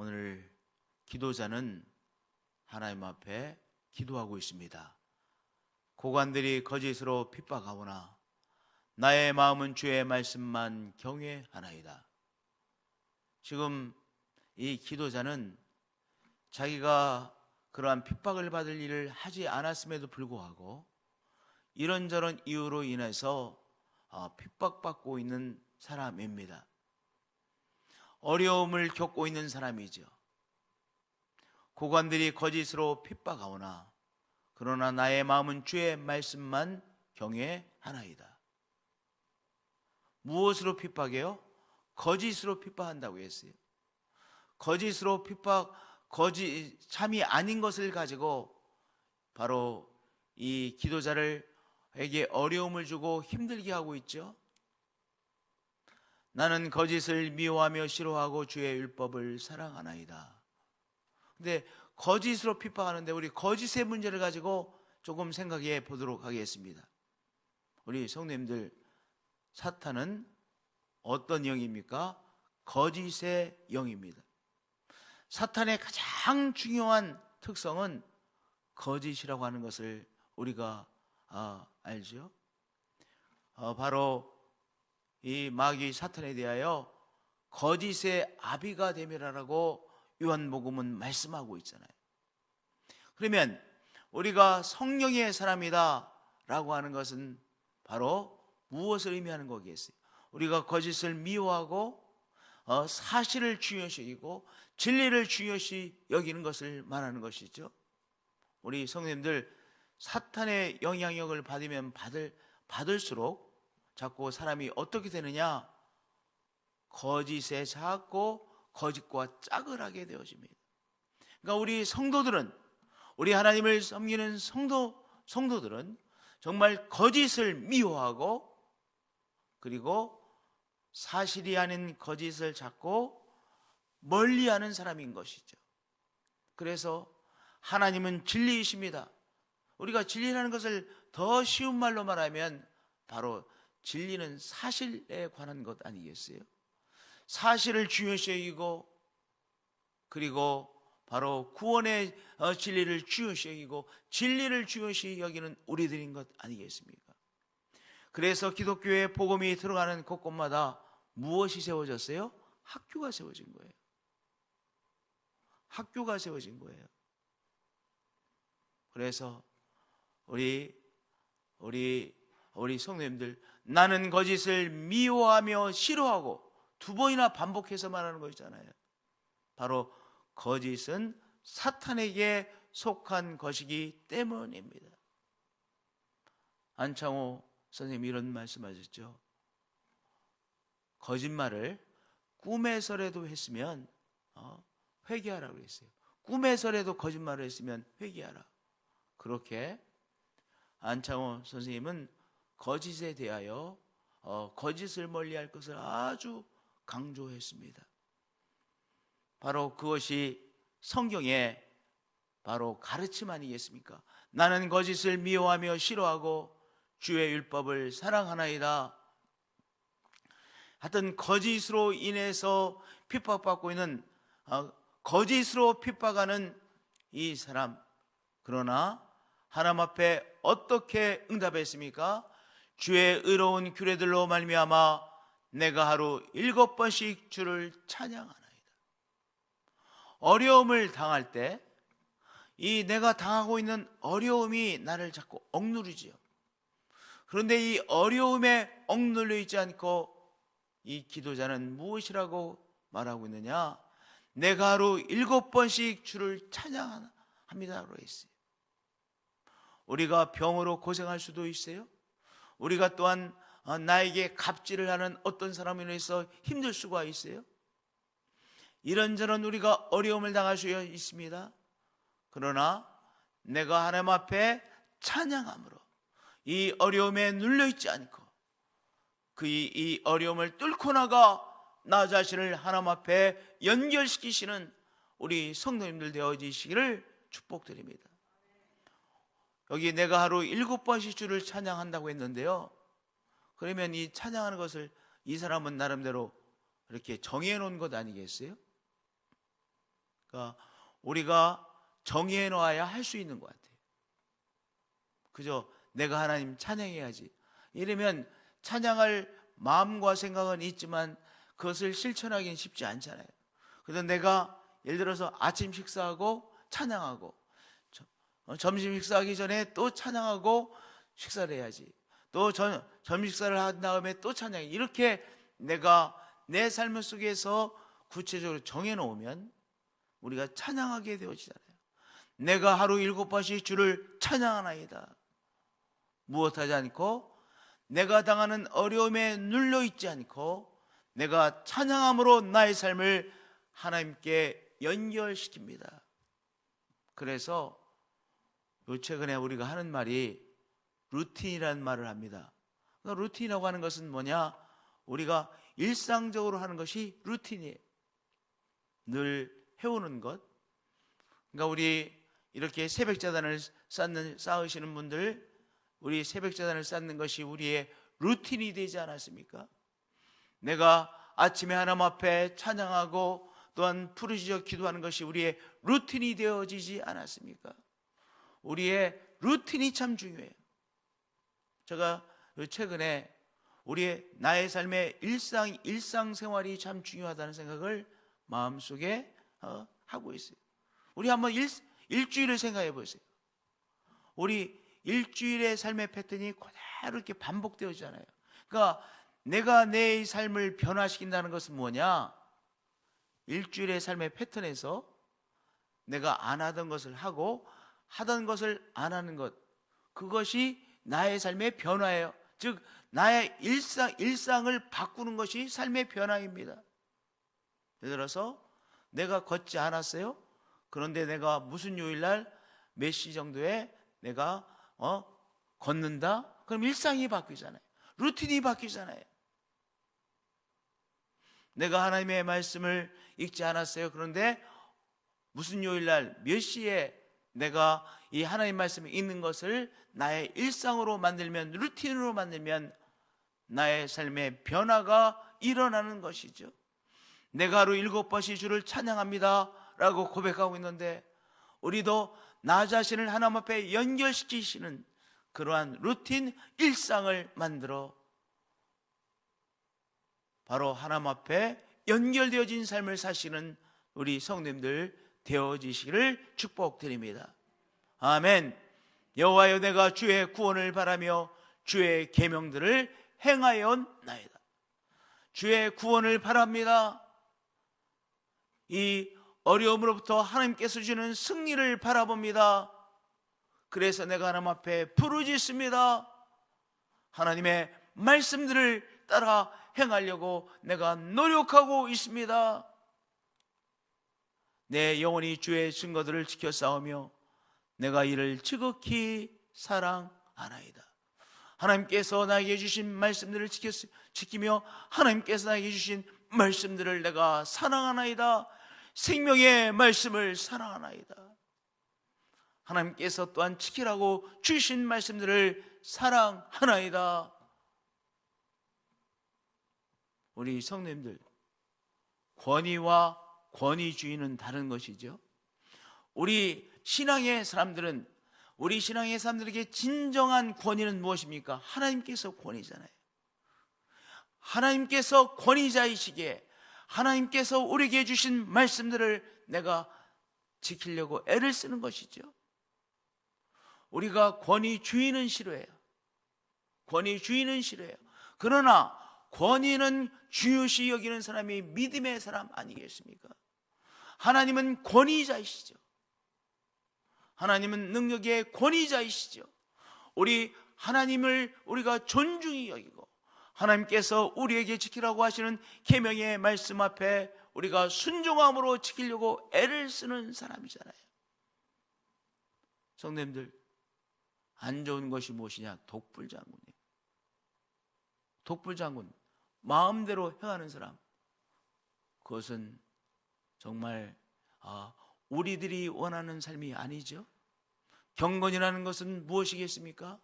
오늘 기도자는 하나님 앞에 기도하고 있습니다. 고관들이 거짓으로 핍박하오나 나의 마음은 주의 말씀만 경외하나이다. 지금 이 기도자는 자기가 그러한 핍박을 받을 일을 하지 않았음에도 불구하고 이런저런 이유로 인해서 어, 핍박받고 있는 사람입니다. 어려움을 겪고 있는 사람이죠. 고관들이 거짓으로 핍박하오나 그러나 나의 마음은 주의 말씀만 경외하나이다. 무엇으로 핍박해요? 거짓으로 핍박한다고 했어요. 거짓으로 핍박, 거짓, 참이 아닌 것을 가지고 바로 이 기도자를 에게 어려움을 주고 힘들게 하고 있죠. 나는 거짓을 미워하며 싫어하고 주의 율법을 사랑하나이다. 근데 거짓으로 핍박하는데 우리 거짓의 문제를 가지고 조금 생각해 보도록 하겠습니다. 우리 성도님들 사탄은 어떤 영입니까? 거짓의 영입니다. 사탄의 가장 중요한 특성은 거짓이라고 하는 것을 우리가 아, 알죠? 어, 바로 이 마귀 사탄에 대하여 거짓의 아비가 되미라라고 요한복음은 말씀하고 있잖아요. 그러면 우리가 성령의 사람이다라고 하는 것은 바로 무엇을 의미하는 거겠어요? 우리가 거짓을 미워하고 어, 사실을 중요시 여기고 진리를 중요시 여기는 것을 말하는 것이죠. 우리 성도님들 사탄의 영향력을 받으면 받을 받을수록 자꾸 사람이 어떻게 되느냐? 거짓에 자꾸 거짓과 짝을 하게 되어집니다. 그러니까 우리 성도들은 우리 하나님을 섬기는 성도 성도들은 정말 거짓을 미워하고 그리고 사실이 아닌 거짓을 찾고 멀리하는 사람인 것이죠. 그래서 하나님은 진리이십니다. 우리가 진리라는 것을 더 쉬운 말로 말하면 바로 진리는 사실에 관한 것 아니겠어요? 사실을 중요시 여기고 그리고 바로 구원의 어, 진리를 중요시 여기고 진리를 중요시 여기는 우리들인 것 아니겠습니까? 그래서 기독교의 복음이 들어가는 곳곳마다 무엇이 세워졌어요? 학교가 세워진 거예요. 학교가 세워진 거예요. 그래서 우리 우리 우리 성도님들 나는 거짓을 미워하며 싫어하고 두 번이나 반복해서 말하는 거 있잖아요. 바로 거짓은 사탄에게 속한 것이기 때문입니다. 안창호 선생님 이런 말씀하셨죠. 거짓말을 꿈에서라도 했으면 어, 회개하라고 그랬어요. 꿈에서라도 거짓말을 했으면 회개하라. 그렇게 안창호 선생님은 거짓에 대하여 어, 거짓을 멀리할 것을 아주 강조했습니다. 바로 그것이 성경의 바로 가르침 아니겠습니까? 나는 거짓을 미워하며 싫어하고 주의 율법을 사랑하나이다. 하여튼 거짓으로 인해서 핍박받고 있는 어, 거짓으로 핍박하는 이 사람 그러나 하나님 앞에 어떻게 응답했습니까? 주의 의로운 규례들로 말미암아 내가 하루 일곱 번씩 주를 찬양하나이다. 어려움을 당할 때 이 내가 당하고 있는 어려움이 나를 자꾸 억누르지요. 그런데 이 어려움에 억눌려 있지 않고 이 기도자는 무엇이라고 말하고 있느냐? 내가 하루 일곱 번씩 주를 찬양합니다라고 했어요. 우리가 병으로 고생할 수도 있어요. 우리가 또한 어, 나에게 갑질을 하는 어떤 사람으로 해서 힘들 수가 있어요. 이런저런 우리가 어려움을 당할 수 있습니다. 그러나 내가 하나님 앞에 찬양함으로 이 어려움에 눌려 있지 않고 그이 어려움을 뚫고 나가 나 자신을 하나님 앞에 연결시키시는 우리 성도님들 되어지시기를 축복드립니다. 여기 내가 하루 일곱 번씩 주를 찬양한다고 했는데요. 그러면 이 찬양하는 것을 이 사람은 나름대로 이렇게 정해 놓은 것 아니겠어요? 그러니까 우리가 정의해 놓아야 할 수 있는 것 같아요. 그죠? 내가 하나님 찬양해야지. 이러면 찬양할 마음과 생각은 있지만 그것을 실천하기는 쉽지 않잖아요. 그래서 내가 예를 들어서 아침 식사하고 찬양하고 점심 식사하기 전에 또 찬양하고 식사를 해야지. 또 전, 점심 식사를 한 다음에 또 찬양. 이렇게 내가 내 삶 속에서 구체적으로 정해 놓으면 우리가 찬양하게 되어지잖아요. 내가 하루 일곱 번씩 주를 찬양하나이다. 무엇하지 않고 내가 당하는 어려움에 눌려 있지 않고 내가 찬양함으로 나의 삶을 하나님께 연결시킵니다. 그래서 요 최근에 우리가 하는 말이 루틴이라는 말을 합니다. 그러니까 루틴이라고 하는 것은 뭐냐? 우리가 일상적으로 하는 것이 루틴이에요. 늘 해오는 것. 그러니까 우리 이렇게 새벽자단을 쌓는 쌓으시는 분들, 우리 새벽자단을 쌓는 것이 우리의 루틴이 되지 않았습니까? 내가 아침에 하나님 앞에 찬양하고 또한 부르짖어 기도하는 것이 우리의 루틴이 되어지지 않았습니까? 우리의 루틴이 참 중요해요. 제가 최근에 우리의 나의 삶의 일상 일상 생활이 참 중요하다는 생각을 마음속에 어, 하고 있어요. 우리 한번 일, 일주일을 생각해 보세요. 우리 일주일의 삶의 패턴이 그대로 이렇게 반복되어지잖아요. 그러니까 내가 내 삶을 변화시킨다는 것은 뭐냐? 일주일의 삶의 패턴에서 내가 안 하던 것을 하고 하던 것을 안 하는 것 그것이 나의 삶의 변화예요. 즉 나의 일상 일상을 바꾸는 것이 삶의 변화입니다. 예를 들어서 내가 걷지 않았어요. 그런데 내가 무슨 요일 날 몇 시 정도에 내가 어 걷는다. 그럼 일상이 바뀌잖아요. 루틴이 바뀌잖아요. 내가 하나님의 말씀을 읽지 않았어요. 그런데 무슨 요일 날 몇 시에 내가 이 하나님 말씀을 읽는 것을 나의 일상으로 만들면 루틴으로 만들면 나의 삶의 변화가 일어나는 것이죠. 내가 하루 일곱 번씩 주를 찬양합니다. 라고 고백하고 있는데 우리도 나 자신을 하나님 앞에 연결시키시는 그러한 루틴 일상을 만들어 바로 하나님 앞에 연결되어진 삶을 사시는 우리 성님들 되어지시기를 축복드립니다. 아멘. 여호와여 내가 주의 구원을 바라며 주의 계명들을 행하여나이다. 주의 구원을 바랍니다. 이 어려움으로부터 하나님께서 주는 승리를 바라봅니다. 그래서 내가 하나님 앞에 부르짖습니다. 하나님의 말씀들을 따라 행하려고 내가 노력하고 있습니다. 내 영혼이 주의 증거들을 지켜 싸우며 내가 이를 지극히 사랑하나이다. 하나님께서 나에게 주신 말씀들을 지키며 하나님께서 나에게 주신 말씀들을 내가 사랑하나이다. 생명의 말씀을 사랑하나이다. 하나님께서 또한 지키라고 주신 말씀들을 사랑하나이다. 우리 성님들 권위와 권위주의는 다른 것이죠. 우리 신앙의 사람들은 우리 신앙의 사람들에게 진정한 권위는 무엇입니까? 하나님께서 권위잖아요. 하나님께서 권위자이시기에 하나님께서 우리에게 주신 말씀들을 내가 지키려고 애를 쓰는 것이죠. 우리가 권위주의는 싫어해요. 권위주의는 싫어해요. 그러나 권위는 중요시 여기는 사람이 믿음의 사람 아니겠습니까? 하나님은 권위자이시죠. 하나님은 능력의 권위자이시죠. 우리 하나님을 우리가 존중히 여기고 하나님께서 우리에게 지키라고 하시는 계명의 말씀 앞에 우리가 순종함으로 지키려고 애를 쓰는 사람이잖아요. 성도님들 안 좋은 것이 무엇이냐? 독불장군이에요. 독불장군 마음대로 행하는 사람 그것은 정말 아, 우리들이 원하는 삶이 아니죠. 경건이라는 것은 무엇이겠습니까?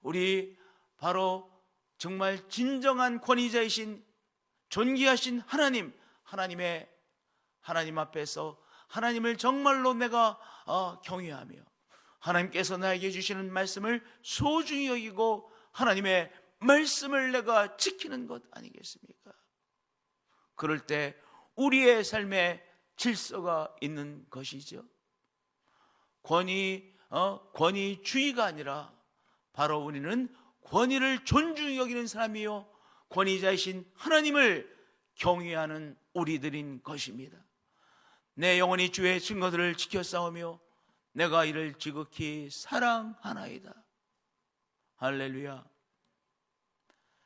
우리 바로 정말 진정한 권위자이신 존귀하신 하나님, 하나님의 하나님 앞에서 하나님을 정말로 내가 어, 경외하며 하나님께서 나에게 주시는 말씀을 소중히 여기고 하나님의 말씀을 내가 지키는 것 아니겠습니까? 그럴 때 우리의 삶에 질서가 있는 것이죠. 권위, 어, 권위주의가 아니라 바로 우리는 권위를 존중히 여기는 사람이요. 권위자이신 하나님을 경외하는 우리들인 것입니다. 내 영혼이 주의 증거들을 지켜 싸우며 내가 이를 지극히 사랑하나이다. 할렐루야.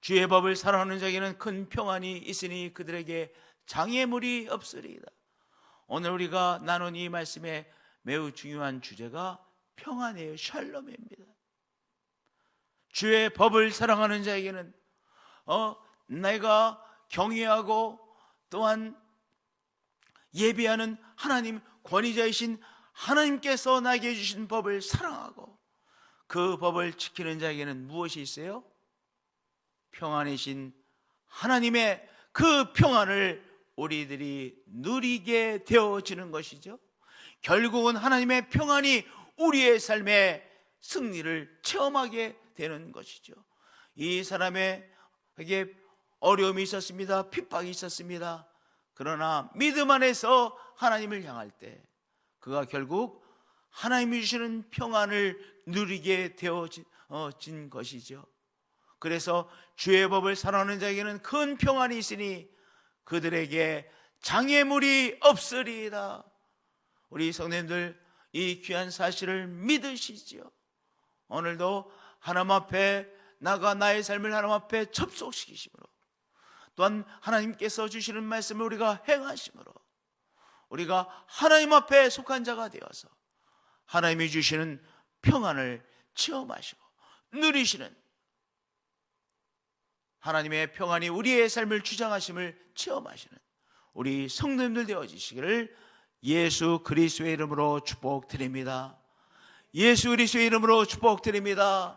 주의 법을 사랑하는 자에게는 큰 평안이 있으니 그들에게 장애물이 없으리이다. 오늘 우리가 나눈 이 말씀의 매우 중요한 주제가 평안이에요. 샬롬입니다. 주의 법을 사랑하는 자에게는 어 내가 경외하고 또한 예비하는 하나님 권위자이신 하나님께서 나에게 주신 법을 사랑하고 그 법을 지키는 자에게는 무엇이 있어요? 평안이신 하나님의 그 평안을 우리들이 누리게 되어지는 것이죠. 결국은 하나님의 평안이 우리의 삶의 승리를 체험하게 되는 것이죠. 이 사람에게 어려움이 있었습니다. 핍박이 있었습니다. 그러나 믿음 안에서 하나님을 향할 때 그가 결국 하나님이 주시는 평안을 누리게 되어진 어, 것이죠. 그래서 주의 법을 사랑하는 자에게는 큰 평안이 있으니 그들에게 장애물이 없으리이다. 우리 성도님들 이 귀한 사실을 믿으시지요. 오늘도 하나님 앞에 나가 나의 삶을 하나님 앞에 접속시키심으로 또한 하나님께서 주시는 말씀을 우리가 행하심으로 우리가 하나님 앞에 속한 자가 되어서 하나님이 주시는 평안을 체험하시고 누리시는 하나님의 평안이 우리의 삶을 주장하심을 체험하시는 우리 성도님들 되어지시기를 예수 그리스도의 이름으로 축복드립니다. 예수 그리스도의 이름으로 축복드립니다.